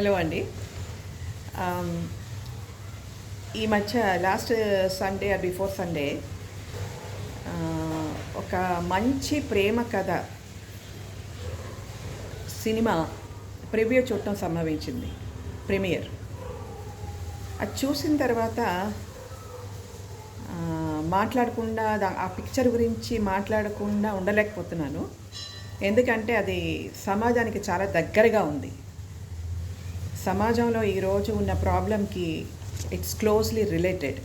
Hello అండి. ఈ మధ్య last Sunday or before Sunday ఒక మంచి ప్రేమ కథ సినిమా ప్రివ్యూ చూడటం సంభవించింది. ప్రీమియర్. అది చూసిన తర్వాత మాట్లాడకుండా ఆ పిక్చర్ గురించి మాట్లాడకుండా ఉండలేకపోతున్నాను. ఎందుకంటే అది సమాజానికి చాలా దగ్గరగా ఉంది. సమాజంలో ఈరోజు ఉన్న ప్రాబ్లంకి ఇట్స్ క్లోజ్లీ రిలేటెడ్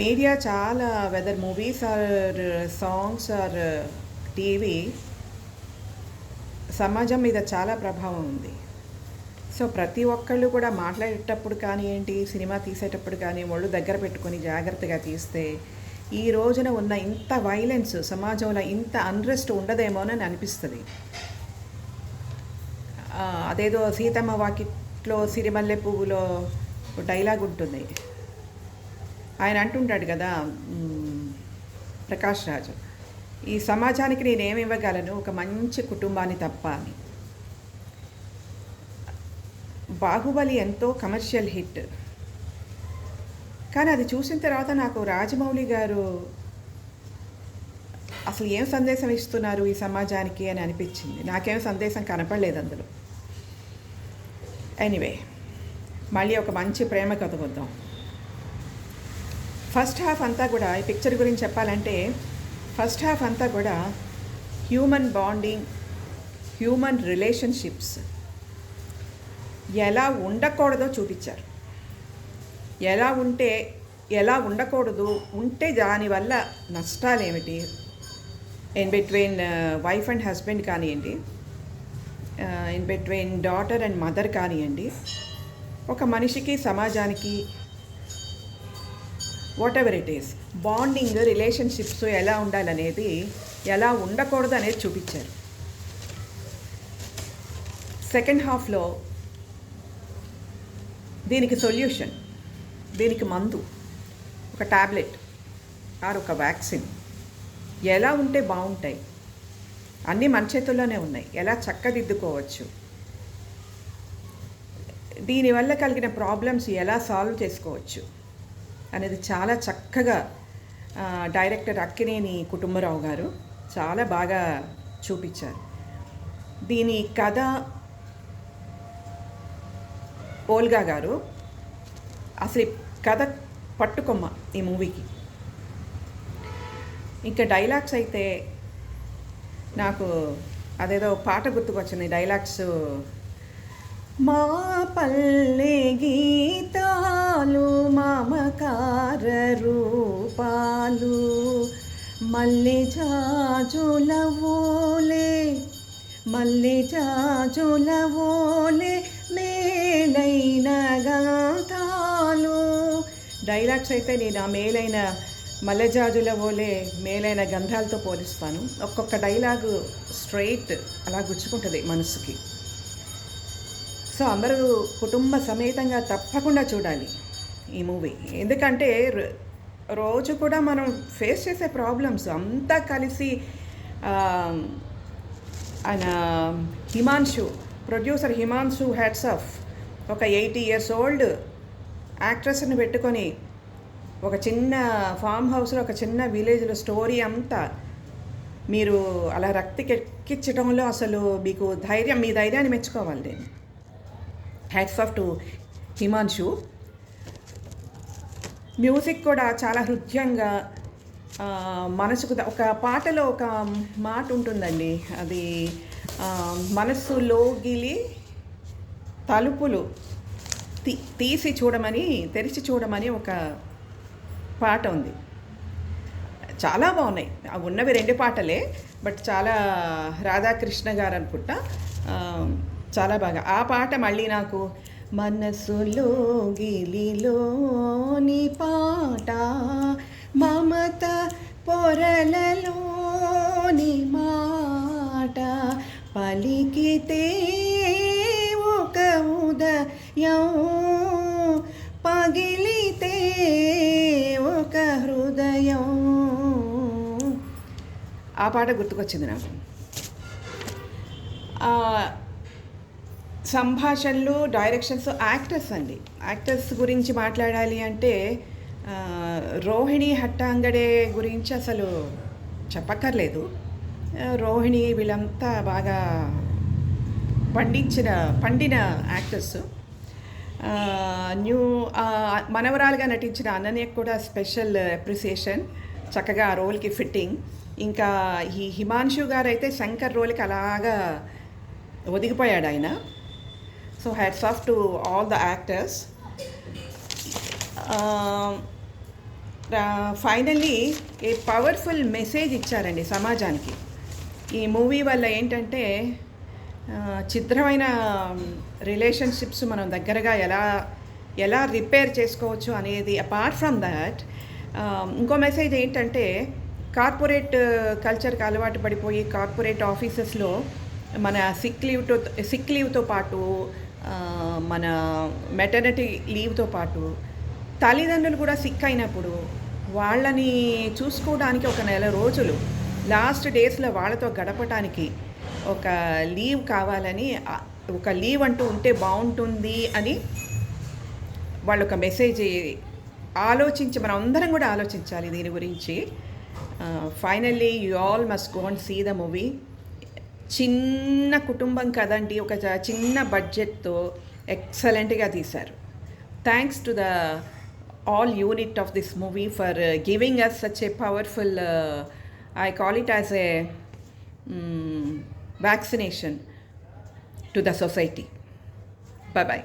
మీడియా చాలా whether movies or songs or TV సమాజం మీద చాలా ప్రభావం ఉంది. సో ప్రతి ఒక్కళ్ళు కూడా మాట్లాడేటప్పుడు కానీ ఏంటి సినిమా తీసేటప్పుడు కానీ ఒళ్ళు దగ్గర పెట్టుకొని జాగ్రత్తగా తీస్తే ఈ రోజున ఉన్న ఇంత వైలెన్స్ సమాజంలో ఇంత అన్రెస్ట్ ఉండదేమోనని అనిపిస్తుంది. అదేదో సీతమ్మ వాకిట్లో సిరిమల్లె పువ్వులో డైలాగ్ ఉంటుంది. ఆయన అంటుంటాడు కదా ప్రకాష్ రాజు ఈ సమాజానికి నేనేమి ఇవ్వగలను? ఒక మంచి కుటుంబాన్ని తప్ప అని. బాహుబలి ఎంతో కమర్షియల్ హిట్. కానీ అది చూసిన తర్వాత నాకు రాజమౌళి గారు అసలు ఏం సందేశం ఇస్తున్నారు ఈ సమాజానికి అని అనిపించింది. నాకేం సందేశం కనపడలేదు అందులో. ఎనీవే మళ్ళీ ఒక మంచి ప్రేమ కథ వద్దాం. ఫస్ట్ హాఫ్ అంతా కూడా ఈ పిక్చర్ గురించి చెప్పాలంటే ఫస్ట్ హాఫ్ అంతా కూడా హ్యూమన్ బాండింగ్ హ్యూమన్ రిలేషన్షిప్స్ ఎలా ఉండకూడదో చూపించారు. ఎలా ఉంటే ఎలా ఉండకూడదు ఉంటే దానివల్ల నష్టాలు ఏమిటి in between wife uh, and husband కానివ్వండి in between daughter and mother కానివ్వండి ఒక మనిషికి సమాజానికి whatever it is bonding relationships ఎలా ఉండాలనేది ఎలా ఉండకూడదు అనేది చూపించారు. సెకండ్ హాఫ్లో దీనికి సొల్యూషన్ దీనికి మందు ఒక టాబ్లెట్ ఆర్ ఒక వ్యాక్సిన్ ఎలా ఉంటే బాగుంటాయి? అన్నీ మన చేతుల్లోనే ఉన్నాయి. ఎలా చక్కదిద్దుకోవచ్చు? దీనివల్ల కలిగిన ప్రాబ్లమ్స్ ఎలా సాల్వ్ చేసుకోవచ్చు? అనేది చాలా చక్కగా డైరెక్టర్ అక్కినేని కుటుంబరావు గారు చాలా బాగా చూపించారు. దీని కథ ఓల్గా గారు అసలు కథ పట్టుకొమ్మ ఈ మూవీకి. ఇంకా డైలాగ్స్ అయితే నాకు అదేదో పాట గుర్తుకొచ్చింది డైలాగ్స్. మా పల్లె గీతాలు మమకార రూపాలు మల్లె జాజుల ఓలే మల్లె జాజుల ఓలే మేలైన గాథాలు. డైలాగ్స్ అయితే నేను ఆ మేలైన మల్లెజాజుల ఓలే మేలైన గంధాలతో పోలిస్తాను. ఒక్కొక్క డైలాగు స్ట్రైట్ అలా గుచ్చుకుంటుంది మనసుకి. సో అందరూ కుటుంబ సమేతంగా తప్పకుండా చూడాలి ఈ మూవీ ఎందుకంటే రో- రోజు కూడా మనం ఫేస్ చేసే ప్రాబ్లమ్స్ అంతా కలిసి ఆయన Himanshu producer Himanshu hats off ఒక ఎయిటీ ఇయర్స్ ఓల్డ్ యాక్ట్రెస్ని పెట్టుకొని ఒక చిన్న ఫామ్ హౌస్లో ఒక చిన్న విలేజ్లో స్టోరీ అంతా మీరు అలా రక్తికెక్కించడంలో అసలు మీకు ధైర్యం మీ ధైర్యాన్ని మెచ్చుకోవాలి నేను. Hats off to Himanshu music కూడా చాలా హృదయంగా మనసుకు ఒక పాటలో ఒక మాట ఉంటుందండి. అది మనస్సు లోగిలి తలుపులు తీ తీసి చూడమని తెరిచి చూడమని ఒక పాట ఉంది. చాలా బాగున్నాయి. అవి ఉన్నవి రెండు పాటలే బట్ చాలా రాధాకృష్ణ గారు అనుకుంటా చాలా బాగా. ఆ పాట మళ్ళీ నాకు మనసులో గిలిలోని పాట మమత పొరలలోని మాట పలికితే ఒక ఉదయం ఆ పాట గుర్తుకొచ్చింది నాకు. సంభాషణలు డైరెక్షన్స్ యాక్టర్స్ అండి. యాక్టర్స్ గురించి మాట్లాడాలి అంటే రోహిణి హట్టాంగడే గురించి అసలు చెప్పక్కర్లేదు. రోహిణి వీళ్ళంతా బాగా పండించిన పండిన యాక్టర్స్ న్యూ మనవరాలుగా నటించిన అనన్యకు కూడా స్పెషల్ అప్రిసియేషన్ చక్కగా ఆ రోల్కి ఫిట్టింగ్ ఇంకా ఈ హిమాన్షు గారు అయితే శంకర్ రోల్కి అలాగా ఒదిగిపోయాడు ఆయన. So hats off to all the actors. Finally a powerful message ఇచ్చారండి సమాజానికి. ఈ మూవీ వల్ల ఏంటంటే చిత్రమైన రిలేషన్షిప్స్ మనం దగ్గరగా ఎలా ఎలా రిపేర్ చేసుకోవచ్చు అనేది అపార్ట్ ఫ్రమ్ దాట్ ఇంకో మెసేజ్ ఏంటంటే కార్పొరేట్ కల్చర్కి అలవాటు పడిపోయి కార్పొరేట్ ఆఫీసెస్లో మన సిక్ లీవ్తో సిక్ లీవ్తో పాటు మన మెటర్నిటీ లీవ్తో పాటు తల్లిదండ్రులు కూడా సిక్ అయినప్పుడు వాళ్ళని చూసుకోవడానికి ఒక నెల రోజులు లాస్ట్ డేస్లో వాళ్ళతో గడపటానికి ఒక లీవ్ కావాలని ఒక లీవ్ అంటూ ఉంటే బాగుంటుంది అని వాళ్ళు ఒక మెసేజ్ ఆలోచించి మనం అందరం కూడా ఆలోచించాలి దీని గురించి. Finally you all must go and see the movie చిన్న కుటుంబం కదండి ఒక చిన్న బడ్జెట్తో ఎక్సలెంట్గా తీశారు. Thanks to the all unit of this movie for giving us such a powerful I call it as a vaccination to the society bye bye